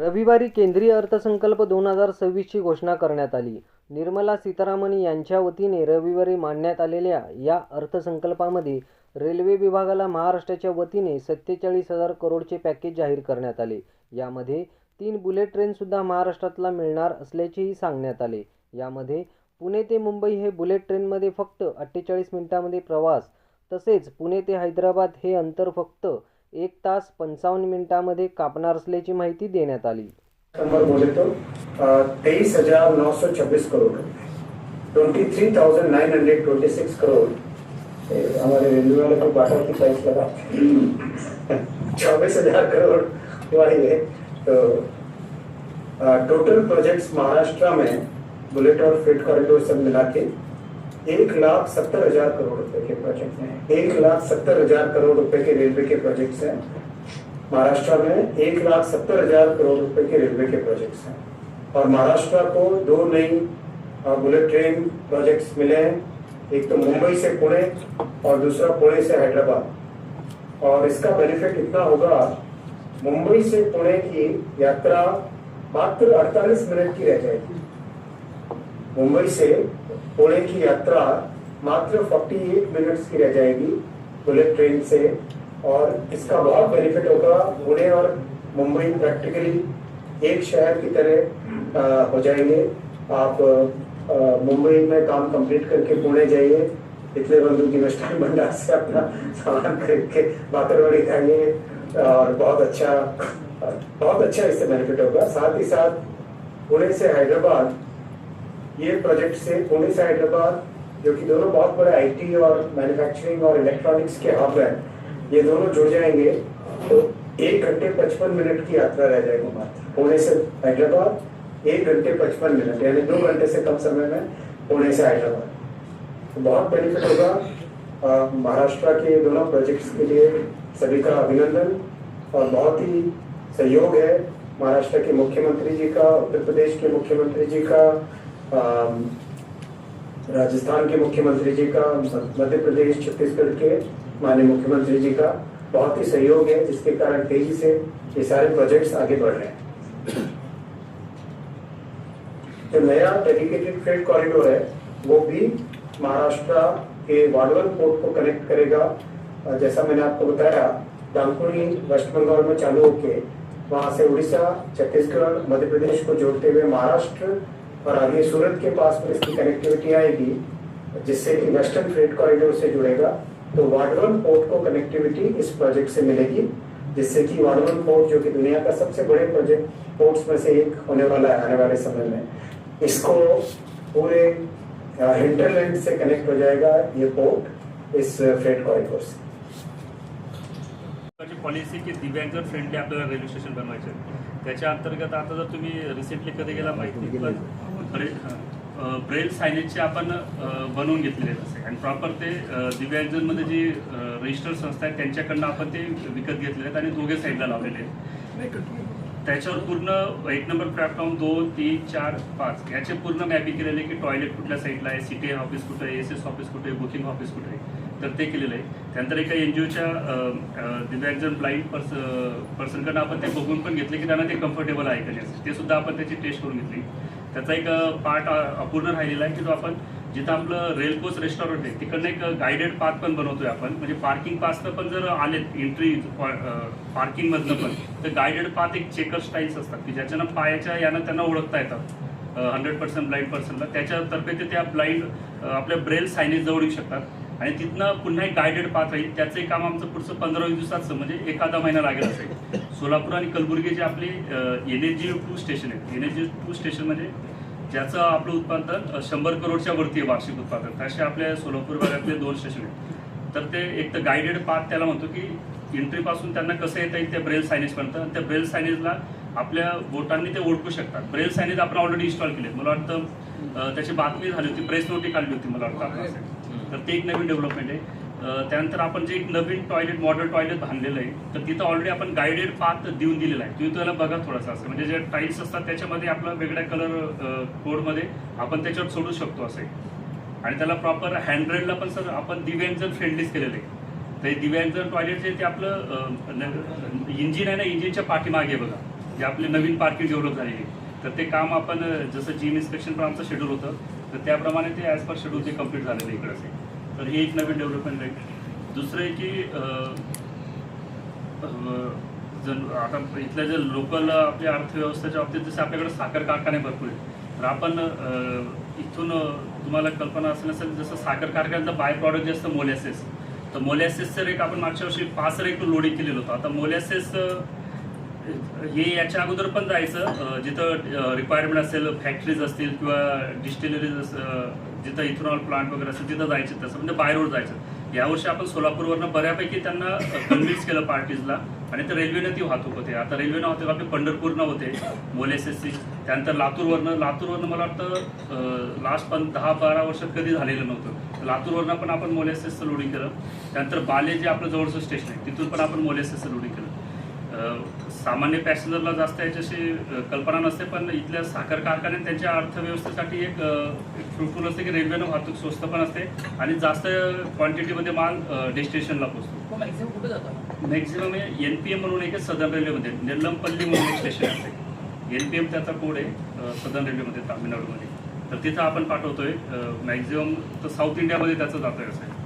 रविवारी केंद्रीय अर्थसंकल्प दोन हजार सव्वीसची घोषणा करण्यात आली. निर्मला सीतारामन यांच्या वतीने रविवारी मांडण्यात आलेल्या या अर्थसंकल्पामध्ये रेल्वे विभागाला महाराष्ट्राच्या वतीने सत्तेचाळीस हजार करोडचे पॅकेज जाहीर करण्यात आले. यामध्ये तीन बुलेट ट्रेनसुद्धा महाराष्ट्रातला मिळणार असल्याचेही सांगण्यात आले. यामध्ये पुणे ते मुंबई हे बुलेट ट्रेनमध्ये फक्त अठ्ठेचाळीस मिनिटांमध्ये प्रवास तसेच पुणे ते हैदराबाद हे अंतर फक्त एक तास पंचावन्न मिनिटांमध्ये कापणार असल्याची माहिती देण्यात आली. नंबर बोले तेईस हजार नौ सौ छब्बीस crore. Twenty three thousand nine hundred twenty six crore आम्हाला हमारे रेलवे वाले को की प्राइस लगा चौबीस हजार करोड़ वाली है तो टोटल प्रोजेक्ट्स महाराष्ट्र में बुलेट और फ्रेट कॉरिडोर सब मिला के एक लाख सत्तर हज़ार करोड़ रुपए के प्रोजेक्ट हैं। एक लाख सत्तर हज़ार करोड़ रुपए के रेलवे के प्रोजेक्ट्स हैं। महाराष्ट्र में एक लाख सत्तर हज़ार करोड़ रुपए के रेलवे के प्रोजेक्ट्स हैं। और महाराष्ट्र को दो नई बुलेट ट्रेन प्रोजेक्ट्स मिले हैं। एक तो मुंबई से पुणे और दूसरा पुणे से हैदराबाद। और इसका बेनिफिट इतना होगा, मुंबई से पुणे की यात्रा मात्र 48 मिनट की रह जाएगी। मुंबई से पुणे की यात्रा मात्र 48 मिनट्स की रह जाएगी बुलेट ट्रेन से और इसका बहुत बेनिफिट होगा पुणे और मुंबई प्रैक्टिकली एक शहर की तरह अ, हो जाएँगे। आप मुंबई में काम कंप्लीट करके पुणे जाइए। इतने बंधु की मिष्ठान भंडार से अपना सामान खरीद के बाकरवाड़ी खाइए और बहुत अच्छा बहुत अच्छा इससे बेनिफिट होगा। साथ ही साथ पुणे से हैदराबाद ये प्रोजेक्ट से पुणे से हैदराबाद, जो कि दोनों बहुत बड़े आईटी और मैन्युफैक्चरिंग और इलेक्ट्रॉनिक्स के हब हैं, ये दोनों जुड़ जाएँगे। तो एक घंटे पचपन मिनट की यात्रा रह जाएगी पुणे से हैदराबाद, एक घंटे पचपन मिनट यानी दो घंटे से कम समय में पुणे से हैदराबाद। तो बहुत बेनिफिट होगा। महाराष्ट्र के दोनों प्रोजेक्ट्स के लिए सभी का अभिनंदन और बहुत ही सहयोग है। महाराष्ट्र के मुख्यमंत्री जी का, उत्तर प्रदेश के मुख्यमंत्री जी का राजस्थान के मुख्यमंत्री जी का, मध्य प्रदेश, छत्तीसगढ़ के माननीय मुख्यमंत्री जी का बहुत ही सहयोग है, जिसके कारण तेज़ी से ये सारे प्रोजेक्ट्स आगे बढ़ रहे हैं। जो नया डेडिकेटेड फ्रेट कॉरिडोर है, वो भी महाराष्ट्र के वाडवल पोर्ट को कनेक्ट करेगा। जैसा मैंने आपको बताया डांकुनी वेस्ट बंगाल में चालू होके वहाँ से उड़ीसा, छत्तीसगढ़, मध्य प्रदेश को जोड़ते हुए महाराष्ट्र और आगे सूरत के पास में इसकी कनेक्टिविटी आएगी, जिससे कि वेस्टर्न फ्रेट कॉरिडोर से जुड़ेगा तो वाडवन पोर्ट को कनेक्टिविटी इस प्रोजेक्ट से मिलेगी, जिससे कि वाडवन पोर्ट जो कि दुनिया का सबसे बड़े प्रोजेक्ट पोर्ट्स में से एक होने वाला है, आने वाले समय में, इसको पूरे हिंटरलैंड से कनेक्ट हो जाएगा ये पोर्ट इस फ्रेट कॉरिडोर से। पॉलिसी की दिव्यांग फ्रेंडली आपल्याला रेल्वे स्टेशन बनवायचे आहे. त्याच्या अंतर्गत आता जर तुम्ही रिसेंटली कधी गेला माहिती नाही, पण ब्रेल सायनेजचे आपण बनवून घेतलेले असते असे आणि प्रॉपर ते दिव्यांगजनमध्ये जी रजिस्टर संस्था आहे त्यांच्याकडनं आपण ते विकत घेतलेले आहेत आणि दोघे साईडला लावलेले आहेत. त्याच्यावर पूर्ण एक नंबर प्लॅटफॉर्म दोन तीन चार पाच. याचे पूर्ण मॅपिंग केलेले की टॉयलेट कुठल्या साईडला आहे सिटी ऑफिस कुठं आहे एस एस ऑफिस कुठे आहे बुकिंग ऑफिस कुठे आहे. तर ते केलेलं आहे. त्यानंतर एका एन जी ओच्या दिव्यांगजन ब्लाइंड पर्स पर्सनकडनं आपण ते बघून पण घेतले की त्यांना ते कम्फर्टेबल आहे का ते सुद्धा आपण त्याची टेस्ट करून घेतली. त्याचा एक पार्ट अपूर्ण राहिलेला आहे की जो आपण जिथं आपलं रेलकोस रेस्टॉरंट आहे तिकडनं एक गायडेड पाथ पण बनवतोय आपण. म्हणजे पार्किंग पासनं पण जर आलेत एंट्री पार्किंग मधनं पण तर गायडेड पाथ एक चेकर स्टाईल्स असतात की ज्याच्यानं पायाच्या यानं त्यांना ओळखता येतात. हंड्रेड पर्सेंट ब्लाइंड पर्सनला त्याच्यातर्फे ते त्या ब्लाइंड आपल्या ब्रेल सायनेज जवळ येऊ शकतात. आणि तिथनं पुन्हा एक गायडेड पाथ राहील. त्याचंही काम आमचं पुढचं पंधरा वीस दिवसाचं म्हणजे एखादा महिना लागेल असेल सोलापूर आणि कलबुर्गी जे आपले N H G two station आहे N H G two station म्हणजे ज्याचं आपलं उत्पादन शंभर करोडच्या वरती आहे वार्षिक उत्पादन. तसे आपल्या सोलापूर भागातले दोन स्टेशन आहेत. तर ते एक तर गायडेड पाथ त्याला म्हणतो की एंट्री पासून त्यांना कसं येता येईल त्या ब्रेल सायनेज आणि त्या ब्रेल सायनेजला आपल्या बोटांनी ते ओळखू शकतात. ब्रेल सायनेज आपण ऑलरेडी इन्स्टॉल केले मला वाटतं त्याची बातमी झाली होती प्रेस नोटी काढली होती मला वाटतं. तर ते एक नवीन डेव्हलपमेंट आहे. त्यानंतर आपण जे एक नवीन टॉयलेट मॉडल टॉयलेट बांधलेलं आहे तर तिथं ऑलरेडी आपण गायडेड पाथ देऊन दिलेला आहे. तुम्ही त्याला बघा थोडासा असं. म्हणजे जे टाईल्स असतात त्याच्यामध्ये आपला वेगळ्या कलर कोडमध्ये आपण त्याच्यावर सोडू शकतो असे आणि त्याला प्रॉपर हँड्रेडला पण सर आपण दिव्यांजन फ्रेंडलीच केलेलं आहे. तर हे टॉयलेट जे ते आपलं इंजिन आहे ना इंजिनच्या पाठीमागे बघा. जे आपले नवीन पार्किंग डेव्हलप झालेली तर ते काम आपण जसं जीम इन्स्पेक्शन पण आमचं शेड्यूल होतं तर त्याप्रमाणे ते ॲज पर शेड्यूल ते कंप्लीट झालेलं आहे इकडं असे तर हे एक नवीन डेव्हलपमेंट आहे. दुसरं आहे की जर आता इथल्या जे लोकल आपल्या अर्थव्यवस्थेच्या बाबतीत जसे आपल्याकडे साखर कारखाने भरपूर आहेत. तर आपण इथून तुम्हाला कल्पना असेल असेल जसं साखर कारखान्याचं बाय प्रॉडक्ट जे असतं मोलॅसेस. तर मोलॅसेसचं रेट आपण मागच्या वर्षी पाच रेट लोडिंग केलेलं होतं. आता मोलॅसेस हे याच्या अगोदर पण जायचं. जिथं रिक्वायरमेंट असेल फॅक्टरीज असतील किंवा डिस्टिलरीज जिथं इथेनॉल प्लांट वगैरे असेल तिथं जायचं तसं. म्हणजे बाय रोड जायचं. यावर्षी आपण सोलापूरवरनं बऱ्यापैकी त्यांना कन्व्हिन्स केलं पार्टीजला आणि तर रेल्वेनं ती वाहतूक होते. आता रेल्वेनं होते आपले पंढरपूरनं होते. मोलेसेसची त्यानंतर लातूरवरनं लातूरवरनं मला वाटतं लास्ट पण दहा बारा वर्षात कधी झालेलं नव्हतं. लातूरवरनं पण आपण मोलेसेसचं लोडिंग केलं. त्यानंतर बाले जे आपलं जवळचं स्टेशन आहे तिथून पण आपण मोलेसेसचं लोडिंग केलं. सामान्य पॅसेंजरला जास्त याच्याशी कल्पना नसते पण इथल्या साखर कारखान्यात त्यांच्या अर्थव्यवस्थेसाठी एक फ्रुटफुल असते की रेल्वेनं वाहतूक स्वस्त पण असते आणि जास्त क्वांटिटीमध्ये माल डेस्टिनेशनला पोहोचतो. मॅक्झिमम कुठे जातात मॅक्झिमम एन पी एम म्हणून एक सदर्न रेल्वेमध्ये नेल्लमपल्ली म्हणून एक स्टेशन असते एन पी एम त्याचा कोड आहे सदर्न रेल्वेमध्ये तामिळनाडूमध्ये. तर तिथं आपण पाठवतोय मॅक्झिमम तर साऊथ इंडियामध्ये त्याचं जातोय असं